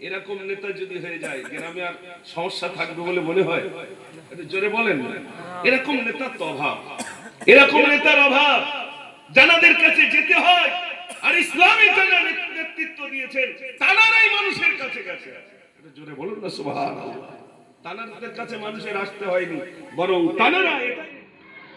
এরকম নেতা যদি হয়ে যায়, গ্রামে আর সমস্যা থাকবে বলে মনে হয়? জোরে বলেন। এরকম নেতার তো অভাব। এরকম নেতার অভাব। জানাদের কাছে যেতে হয়, আর ইসলামী যারা নেতৃত্ব দিয়েছেন তারাই মানুষের কাছে একটু জোরে বলুন না, সুবহানাল্লাহ। তানাদের কাছে মানুষের আসতে হয়নি, বরং তানারা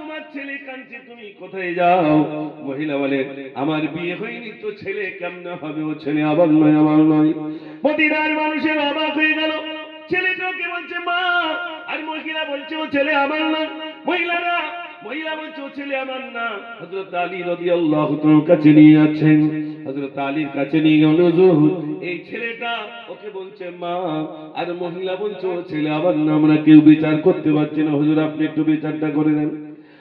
তোমার ছেলে কাঁদছে, তুমি কোথায় যাও? মহিলা বলে, আমার বিয়ে হয়নি তো ছেলে কেমনে হবে? ও ছেলে আবার নয় আমার নয়। মদিনার মানুষের অবাক হয়ে গেল। ছেলেটাকে বলছে, মা। আর মহিলা বলছে, ও ছেলে আমার না। মহিলারা, মহিলা বলছে, ও ছেলে আমার না। হযরত আলী রাদিয়াল্লাহু তাআলার কাছে নিয়ে যাচ্ছেন। হযরত আলীর কাছে নিয়ে গেল এই ছেলেটা ওকে বলছে, মা। আর মহিলা বলছে, ও ছেলে আমার না আমরা কেউ বিচার করতে পারছি না। হুজুর, আপনি একটু বিচারটা করে দেন।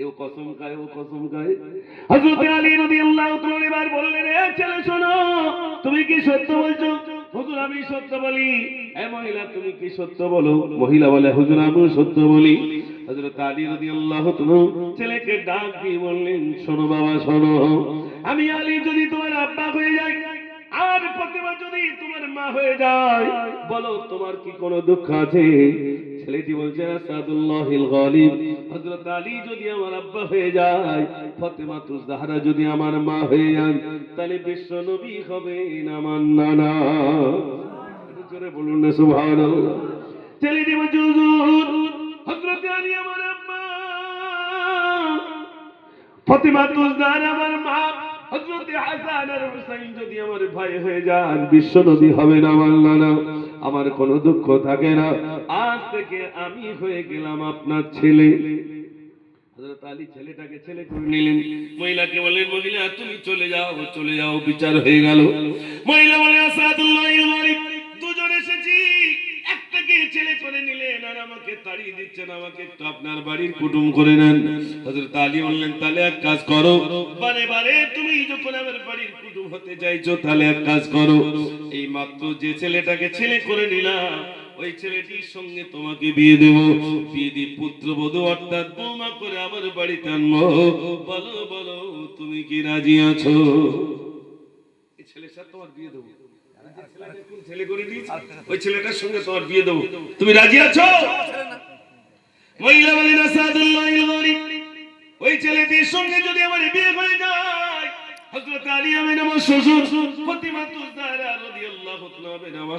এও কসম খায়, ও কসম খায়। হযরত আলী রাদিয়াল্লাহু তাআলা এবার বললেন, এ ছেলে, শোনো, তুমি কি সত্য বলছো? হুজুর, আমি সত্য বলি। এ মহিলা, তুমি কি সত্য বলো? মহিলা বলে, হুজুর আমি সত্য বলি। হযরত আলী রাদিয়াল্লাহু তাআলা ছেলেকে ডাক দিয়ে বললেন, শোনো বাবা, শোনো, আমি আলী যদি তোমার আব্বা হয়ে যাই আর প্রতিমা যদি তোমার মা হয়ে যায়, বলো তোমার কি কোনো দুঃখ আছে? ছেলেটি বলছে, আসাদুল্লাহিল গালিব। হযরত আলী যদি আমার আব্বা হয়ে যায়, ফাতেমা তুজ জাহরা যদি আমার মা হয়ে যান, তাহলে বিশ্ব নবী হবেন আমার নানা। জোরে বলুন না, সুবহানাল্লাহ। ছেলেটি বলছে, হুজুর, হযরত আলী আমার আব্বা। ফাতেমা তুজ জাহরা আমার মা। হযরত হাসান আর হুসাইন যদি আমার ভাই হয়ে যান, বিশ্ব নবী হবেন আমার নানা। আমার কোনো দুঃখ থাকে না। আজ থেকে আমি হয়ে গেলাম আপনার ছেলে। হযরত ছেলেটাকে ছেলে করে নিলেন। মহিলাকে বলেন মহিলা, তুমি চলে যাও চলে যাও, বিচার হয়ে গেল। মহিলা বলে দুজন এসেছি। ছেলে করে নিলেন আর আমাকে তাড়িয়ে দিচ্ছেন, আমাকে একটু আপনার বাড়ির কুটুম করে নেন। হযরত আলী বললেন, তাহলে এক কাজ করো। বারে বারে তুমি যখন আমার বাড়ির কুটুম হতে চাইছো, তাহলে এক কাজ করো। এই মাত্র যে ছেলেটাকে ছেলে করে নিলাম, ওই ছেলেটির সঙ্গে তোমাকে বিয়ে দেব। বিয়ে দিয়ে পুত্রবধূ অর্থাৎ বৌমা করে আমার বাড়িতে আনব। বলো বলো, তুমি কি রাজি আছো? এই ছেলের সাথে তোমার বিয়ে দেবো।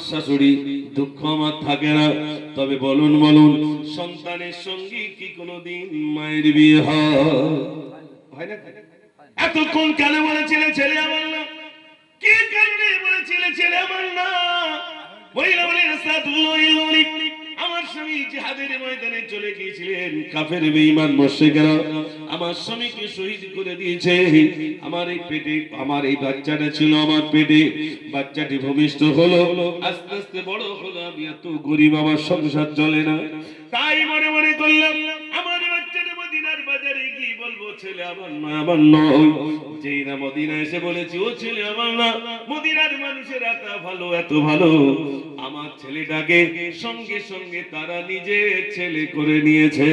শাশুড়ি। দুঃখ আমার থাকে না, তবে বলুন বলুন, সন্তানের সঙ্গে কি কোনোদিন মায়ের বিয়ে হয়? হয় না এতক্ষণ কেন বলেছিলে ছেলে আমার না কি কারণে বলেছিলে, ছেলে আমার না? মহিলা আমার স্বামী জিহাদের ময়দানে চলে গিয়েছিলেন। কাফের বেঈমান মুশরিকরা আমার স্বামীকে শহীদ করে দিয়েছে। আমার এই পেটে, আমার এই বাচ্চাটা ছিল আমার পেটে। বাচ্চাটি ভূমিষ্ঠ হলো, আস্তে আস্তে বড় হলো। আমি এত গরিব, আমার সংসার চলে না। তাই মনে মনে করলাম বলব, ছেলে আমার না, আমার নয় যেই না মদিনা এসে বলেছি, ও ছেলে আমার না, মদিনার মানুষের এত ভালো এত ভালো। আমার ছেলেটাকে সঙ্গে সঙ্গে তারা নিজে ছেলে করে নিয়েছে।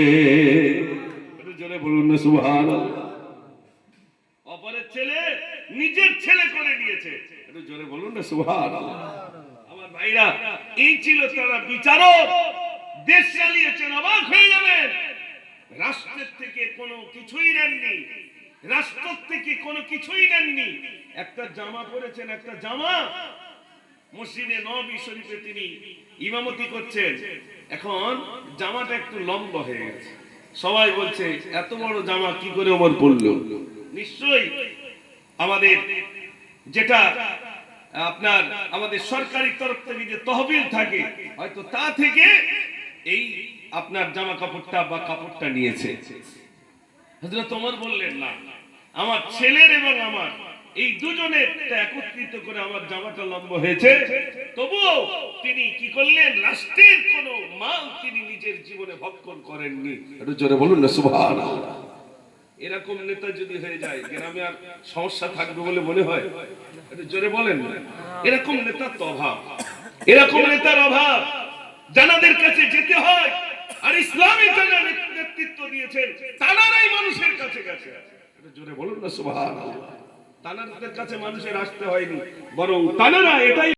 জোরে বলুন না, সুবহানাল্লাহ। অপরের ছেলে নিজের ছেলে করে নিয়েছে। একটু জোরে বলুন না সুহান আমার ভাইরা, এই ছিল তারা বিচারক। দেশ চালিয়েছেন, অবাক হয়ে যাবেন। রাষ্ট্রের থেকে কোনো কিছুই নেননি। রাষ্ট্র থেকে কোনো কিছুই নেননি। একটা জামা পরেছেন, একটা জামা। মসজিদে নবী শরীফে তিনি ইমামতি করছেন। এখন জামাটা একটু লম্বা হয়ে গেছে। সবাই বলছে, এত বড় জামা কি করে ওমর পড়ল নিশ্চয়ই আমাদের যেটা আপনার আমাদের সরকারি তরফ থেকে যে তহবিল থাকে, হয়তো তা থেকে এই আপনার জামা কাপড়টা বা কাপড়টা নিয়েছে। ওমর বললেন না আমার ছেলের এবং আমার এই দুজনের একত্রিত করে আমার জামাটা লম্বা হয়েছে। তবুও তিনি কি করলেন রাষ্ট্রের কোন মাল তিনি নিজের জীবনে ভক্ষণ করেননি। একটু জোরে বলুন না সুবহানাল্লাহ। এরকম নেতা যদি হয়ে যায় গ্রামে আর সমস্যা থাকবে বলে মনে হয়? একটু জোরে বলেন। এরকম নেতার তো অভাব। এরকম নেতার অভাব। জানাদের কাছে যেতে নেতৃত্ব দিয়েছেন। মানুষের কাছে এটা জোরে বলুন না, সুবহানাল্লাহ। কাছে মানুষের আসতে হয়নি, বরং তানারা এটাই